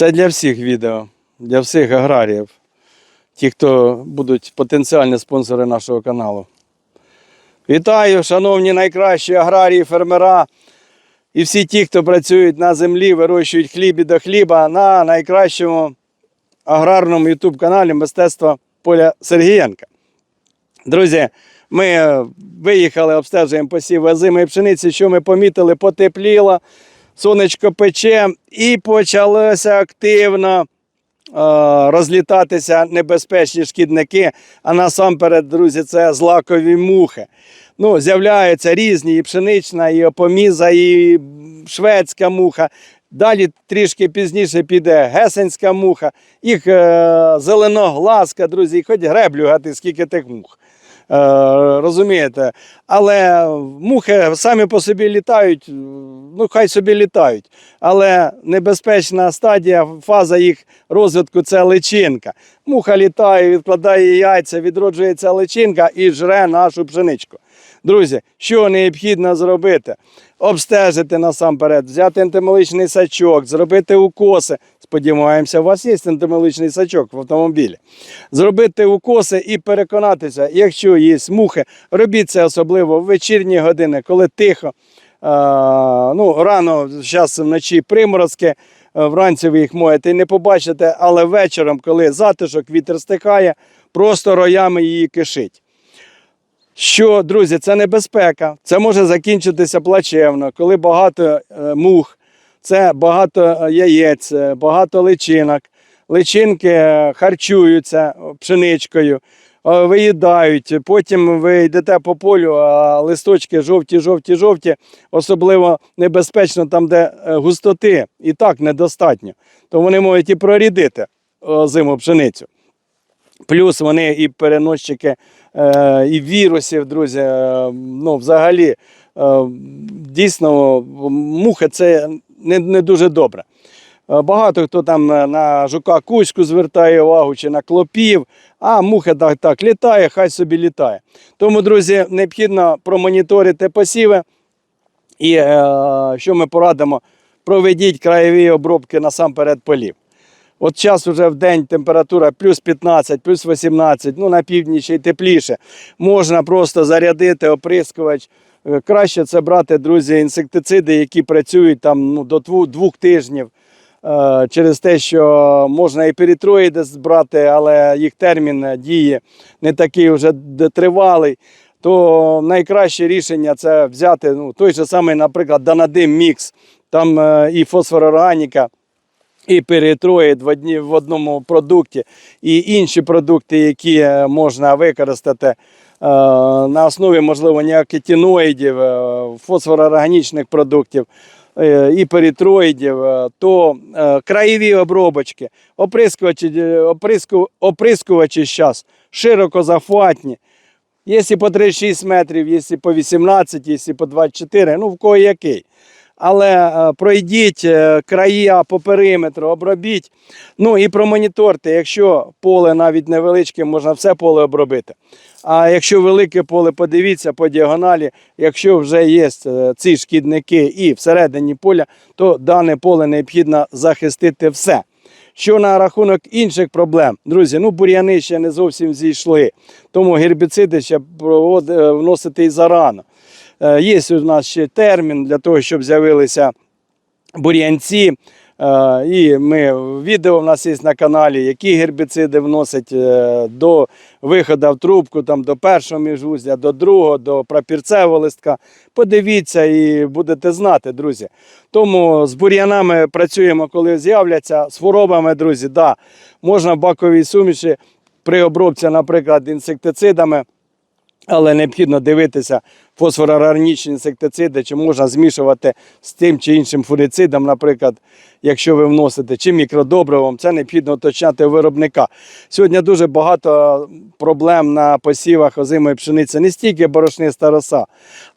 Це для всіх відео, для всіх аграріїв, ті, хто будуть потенціальні спонсори нашого каналу. Вітаю, шановні найкращі аграрії, фермера і всі ті, хто працюють на землі, вирощують хліб і до хліба на найкращому аграрному YouTube каналі Мистецтво Поля Сергієнка. Друзі, ми е, виїхали, обстежуємо посів озимої пшениці, що ми помітили, потепліло, сонечко пече, і почалося активно е, розлітатися небезпечні шкідники. А насамперед, друзі, це злакові мухи. Ну, з'являються різні, і пшенична, і опоміза, і шведська муха. Далі трішки пізніше піде гесенська муха, їх е, зеленоглазка, друзі, хоч греблю гати, скільки тих мух. Е, розумієте? Але мухи самі по собі літають, ну хай собі літають. Але небезпечна стадія, фаза їх розвитку це личинка. Муха літає, відкладає яйця, відроджується личинка і жре нашу пшеничку. Друзі, що необхідно зробити? Обстежити насамперед, взяти ентомологічний сачок, зробити укоси. Сподіваємося, у вас є ентомологічний сачок в автомобілі. Зробити укоси і переконатися, якщо є мухи, робіть це особливо в вечірні години, коли тихо. А, ну, рано, зараз вночі приморозки, вранці ви їх можете і не побачите, але вечором, коли затишок, вітер стихає, просто роями її кишить. Що, друзі, це небезпека. Це може закінчитися плачевно, коли багато е, мух, це багато е, яєць, е, багато личинок. Личинки е, харчуються пшеничкою, е, виїдають. Потім ви йдете по полю, а листочки жовті, жовті, жовті. Особливо небезпечно там, де е, густоти і так недостатньо. То вони можуть і прорідити е, зиму пшеницю. Плюс вони і переносчики е, і вірусів, друзі. е, ну, взагалі, е, дійсно, муха це не, не дуже добре. Е, Багато хто там на жука кузьку звертає увагу чи на клопів, а муха так, так літає, хай собі літає. Тому, друзі, необхідно промоніторити посіви. І е, що ми порадимо? Проведіть краєві обробки насамперед полів. От час вже в день температура плюс 15, плюс 18, ну на півдні ще й тепліше. Можна просто зарядити оприскувач. Е, Краще це брати, друзі, інсектициди, які працюють там ну, до двох тижнів. Е, Через те, що можна і перітроїди брати, але їх термін дії не такий вже тривалий. То найкраще рішення це взяти ну, той же самий, наприклад, Данадим Мікс, там е, і фосфорорганіка, і перетроїд в, одні, в одному продукті, і інші продукти, які е, можна використати е, на основі, можливо, ніакетиноїдів, е, фосфороорганічних продуктів е, і перитроїдів, е, то е, краєві обробочки, оприскувачі, оприску, оприскувачі зараз широко захватні. Якщо по 36 метрів, якщо по 18, якщо по 24, ну в кого який. Але е, пройдіть е, краї по периметру, обробіть. Ну і промоніторте, якщо поле навіть невеличке, можна все поле обробити. А якщо велике поле, подивіться по діагоналі, якщо вже є е, ці шкідники і всередині поля, то дане поле необхідно захистити все. Що на рахунок інших проблем, друзі, ну бур'яни ще не зовсім зійшли, тому гербіциди ще вносити і зарано. Е, Є у нас ще термін для того, щоб з'явилися бур'янці. Е, І ми відео в нас є на каналі, які гербіциди вносять е, до виходу в трубку, там, до першого міжвузля, до другого, до прапірцевого листка. Подивіться і будете знати, друзі. Тому з бур'янами працюємо, коли з'являться. З хворобами, друзі, да, можна бакові суміші при обробці, наприклад, інсектицидами. Але необхідно дивитися фосфорорганічні інсектициди, чи можна змішувати з тим чи іншим фунгицидом, наприклад, якщо ви вносите, чи мікродобривом, це необхідно уточняти у виробника. Сьогодні дуже багато проблем на посівах озимої пшениці, не стільки борошниста роса,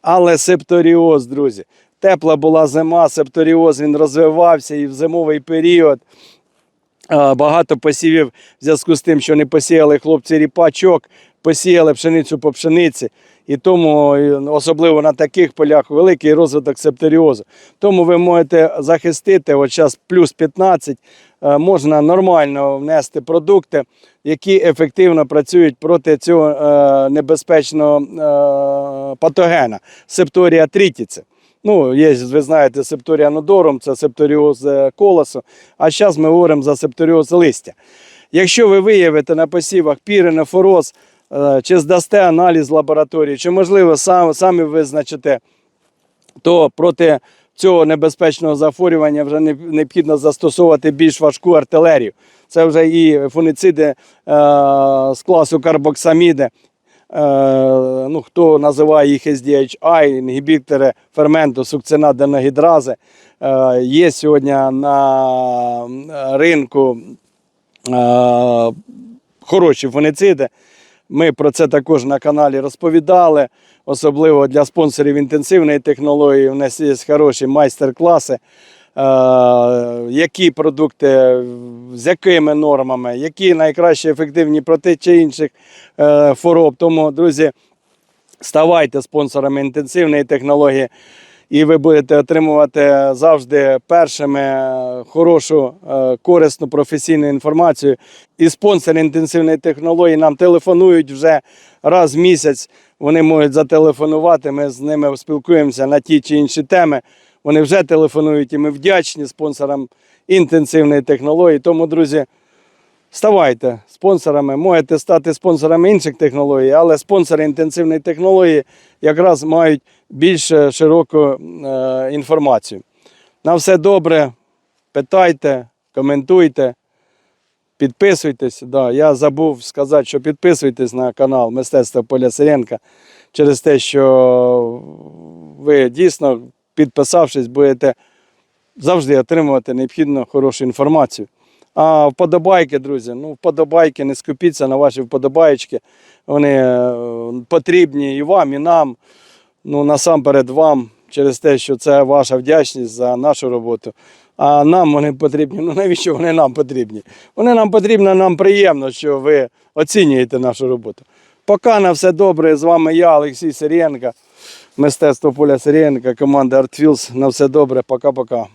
але септоріоз, друзі. Тепла була зима, септоріоз він розвивався і в зимовий період. Багато посівів в зв'язку з тим, що не посіяли хлопці ріпачок, посіяли пшеницю по пшениці. І тому особливо на таких полях великий розвиток септоріозу. Тому ви можете захистити, от зараз плюс 15, е, можна нормально внести продукти, які ефективно працюють проти цього е, небезпечного е, патогена септорія трітіці. Ну, є, ви знаєте, септорія нодорум, це септоріоз колосу. А зараз ми говоримо за септоріоз листя. Якщо ви виявите на посівах піренофороз, чи здасте аналіз лабораторії, чи можливо сам, самі визначите, то проти цього небезпечного захворювання вже не- необхідно застосовувати більш важку артилерію. Це вже і фунициди е, з класу карбоксаміди, е, ну, хто називає їх SDHI, інгібітори ферменту сукцинаденогідрази. Е, є сьогодні на е, ринку е, хороші фунициди. Ми про це також на каналі розповідали, особливо для спонсорів інтенсивної технології. У нас є хороші майстер-класи, е, які продукти, з якими нормами, які найкращі ефективні проти чи інших е, хвороб. Тому, друзі, ставайте спонсорами інтенсивної технології, і ви будете отримувати завжди першими е, хорошу, е, корисну професійну інформацію. І спонсори інтенсивної технології нам телефонують вже раз в місяць. Вони можуть зателефонувати. Ми з ними спілкуємося на ті чи інші теми. Вони вже телефонують, і ми вдячні спонсорам інтенсивної технології. Тому, друзі, ставайте спонсорами, можете стати спонсорами інших технологій, але спонсори інтенсивної технології якраз мають більш широку е, інформацію. На все добре, питайте, коментуйте, підписуйтесь. Да, я забув сказати, що підписуйтесь на канал Мистецтво Поля Сиренка через те, що ви дійсно, підписавшись, будете завжди отримувати необхідну хорошу інформацію. А вподобайки, друзі, ну вподобайки, не скупіться на ваші вподобайки. Вони е, потрібні і вам, і нам. Ну, насамперед вам, через те, що це ваша вдячність за нашу роботу. А нам вони потрібні. Ну навіщо вони нам потрібні? Вони нам потрібні, нам приємно, що ви оцінюєте нашу роботу. Поки на все добре. З вами я, Олексій Сирієнко, мистецтво Поля Сирєнка, команда ArtFields. На все добре. Пока-пока.